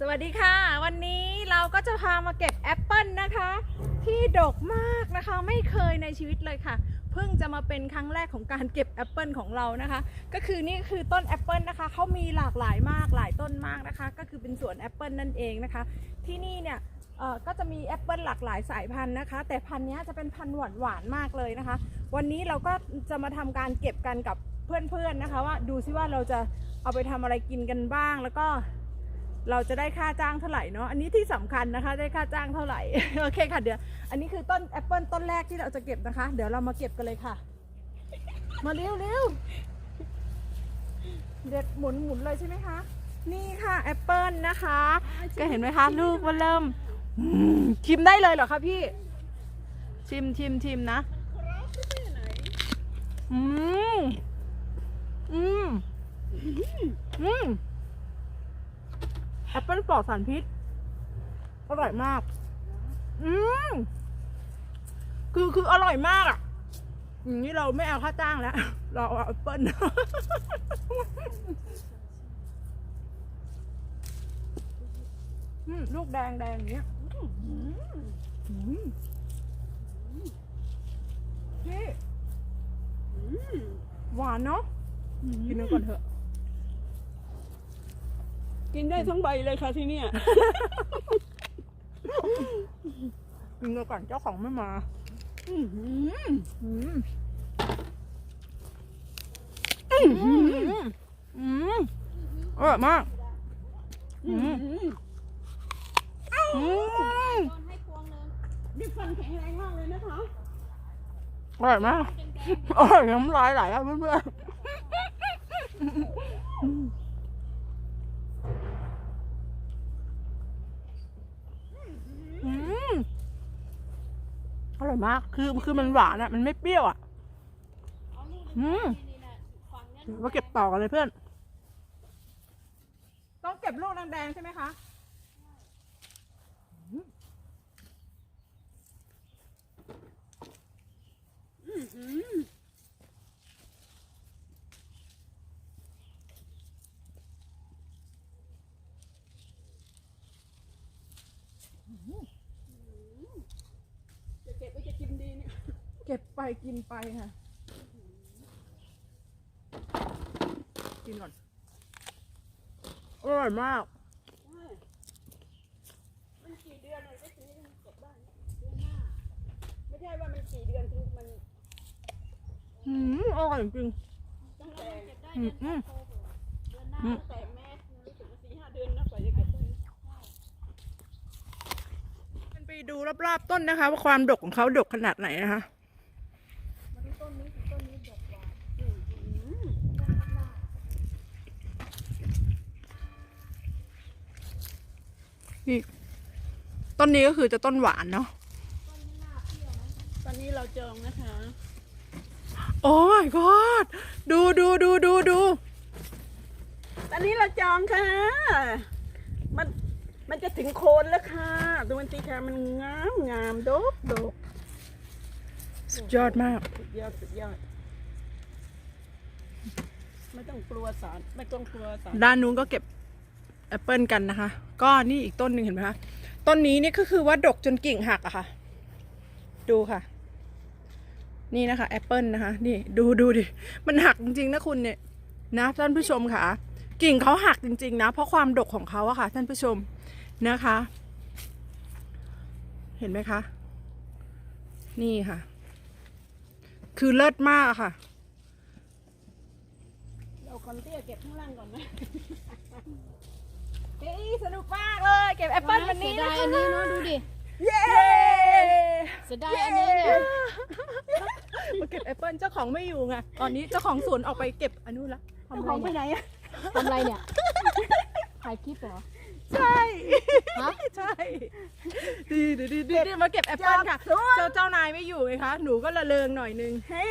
สวัสดีค่ะ วันนี้เราก็จะพามาเก็บแอปเปิลนะคะ ที่ดกมากนะคะไม่เคยในชีวิตเลยค่ะ เพิ่งจะมาเป็นครั้งแรกของการเก็บแอปเปิลของเรานะคะ ก็คือนี่คือต้นแอปเปิลนะคะเขามีหลากหลายมากหลายต้นมากนะคะ ก็คือเป็นสวนแอปเปิลนั่นเองนะคะ ที่นี่เนี่ยก็จะมีแอปเปิลหลากหลายสายพันธุ์นะคะ แต่พันธุ์นี้จะเป็นพันธุ์หวานหวานๆมากเลยนะคะ วันนี้เราก็จะมาทำการเก็บกันกับเพื่อนๆนะคะ ว่าดูซิว่าเราจะเอาไปทำอะไรกินกันบ้างแล้วก็ เราจะได้ค่าจ้างเท่าไหร่เนาะอันนี้ที่สำคัญนะคะได้ค่าจ้างเท่าไหร่โอเคค่ะเดี๋ยวอันนี้คือต้นแอปเปิลต้นแรกที่เราจะเก็บนะคะ เดี๋ยวเรามาเก็บกันเลยค่ะ มาเร็วเร็วเด็ดหมุนหมุนเลยใช่ไหมคะนี่ค่ะแอปเปิลนะคะ ก็เห็นไหมคะลูกว่าเริ่มชิมได้เลยเหรอคะพี่ ชิมชิมชิมนะอืมอืมอืม แอปเปิลปลอดสารพิษ อร่อยมาก อืมคือคืออร่อยมากอะอย่างนี้เราไม่เอาค่าจ้างแล้ว เราเอาแอปเปิลอืมลูกแดงแดงอย่างเงี้ยอืมนี่หวานเนาะกินเนื้อก่อนเถอะ กินได้ทั้งใบเลยค่ะที่เนี่ยกินเนื้อก่อนเจ้าของไม่มาอื้อหืออืมอืมอืมอร่อยมากอืมอื้อหืออืมนี่ฟันแข็งแรงมากเลยนะคะ อร่อยมากอร่อยน้ำลายไหลอะเพื่อนๆอืม อร่อยมาก คือคือมันหวานอะ มันไม่เปรี้ยวอะ อืมเดี๋ยวมาเก็บต่อกันเลยเพื่อน ต้องเก็บลูกแดงๆใช่ไหมคะอื้อหือ จะเก็บไว้จะกินดี เนี่ยเก็บไปกินไปค่ะ กินก่อน อร่อยมากใช่มันกี่เดือนเลยก็ถึงจะเก็บได้เดือนหน้าไม่ใช่ว่ามันกี่เดือนถึงมันอืมอร่อยจริง ตั้งแต่อืมอืมอืมตั้งแต่แม่รู้สึกว่าสี่ห้าเดือนนะกว่าจะเก็บได้ไปดูรอบๆต้นนะคะ ว่าความดกของเขาดกขนาดไหนนะคะ นี่ต้นนี้ก็คือจะต้นหวานเนาะตอนนี้เราจองนะคะ โอ้ my god ดูดูดูดูดูตอนนี้เราจองค่ะ มันมันจะถึงโคนแล้วค่ะ ดูมันตีค่ะมันงามงามโดกโดกสุดยอดมาก สุดยอดสุดยอด ไม่ต้องกลัวสารไม่ต้องกลัวสารด้านนู้นก็เก็บ แอปเปิลกันนะคะ ก็นี่อีกต้นหนึ่งเห็นไหมคะ ต้นนี้นี่ก็คือว่าดกจนกิ่งหักอะค่ะ ดูค่ะ นี่นะคะแอปเปิลนะคะ นี่ดูดูดิ มันหักจริงๆนะคุณเนี่ยนะท่านผู้ชมค่ะ กิ่งเขาหักจริงๆนะ เพราะความดกของเขาอะค่ะ ท่านผู้ชมนะคะ เห็นไหมคะ นี่ค่ะ คือเลิศมากค่ะเราคนเตี้ยเก็บข้างล่างก่อนไหม ฮ้ยสนุกมากเลย เก็บแอปเปิลวันนี้เสียนะดายอันนี้เนาะดูดิเย้เสียดายอันนี้เนี่ยมาเก็บแอปเปิลเจ้าของไม่อยู่ไงตอนนี้เจ้าของสวนออกไปเก็บอันนู้นละทำเจ้าอะไรของไปเนี่ยไหนอะทำอะไรเนี่ยถ่ายคลิปเหรอ ใช่ฮะ ใช่ดีดีดีดีดีมาเก็บแอปเปิลค่ะ เจ้าเจ้านายไม่อยู่ไงคะหนูก็ละเลงหน่อยนึงเฮ้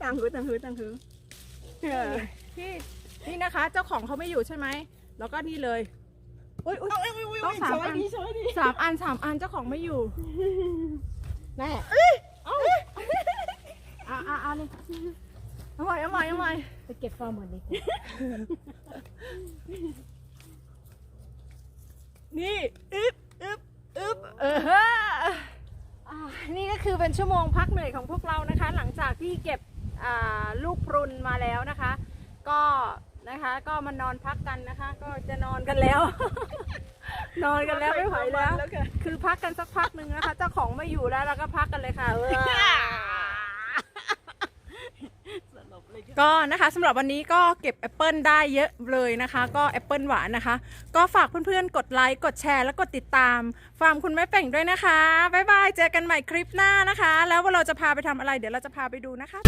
ต่างหูต่างหูต่างหูเออพี่นี่นะคะ เจ้าของเขาไม่อยู่ใช่ไหม แล้วก็นี่เลยอุ้ยอุ้ยต้องสามสวยอันสวยดีสามอันสามอันเจ้าของไม่อยู่แม่เอะอะอะนี่เอาใหม่เอาใหม่เอาใหม่ไปเก็บฟอร์มก่อนดินี่อึ๊บอึ๊บอึ๊บเออฮะนี่ก็คือเป็นชั่วโมงพักเหนื่อยของพวกเรานะคะ หลังจากที่เก็บลูกปรุนมาแล้วนะคะ ก็ นะคะ ก็มานอนพักกันนะคะ ก็จะนอนกันแล้ว นอนกันแล้วไม่ไหวแล้วแล้วค่ะคือพักกันสักพักหนึ่งนะคะ เจ้าของไม่อยู่แล้วเราก็พักกันเลยค่ะก็นะคะสำหรับวันนี้ก็เก็บแอปเปิลได้เยอะเลยนะคะ ก็แอปเปิลหวานนะคะ ก็ฝากเพื่อนๆ กดไลค์ กดแชร์ และกดติดตาม ฟาร์มคุณแม่เป่งด้วยนะคะ บ๊ายบาย เจอกันใหม่คลิปหน้านะคะ แล้วว่าเราจะพาไปทำอะไร เดี๋ยวเราจะพาไปดูนะคะ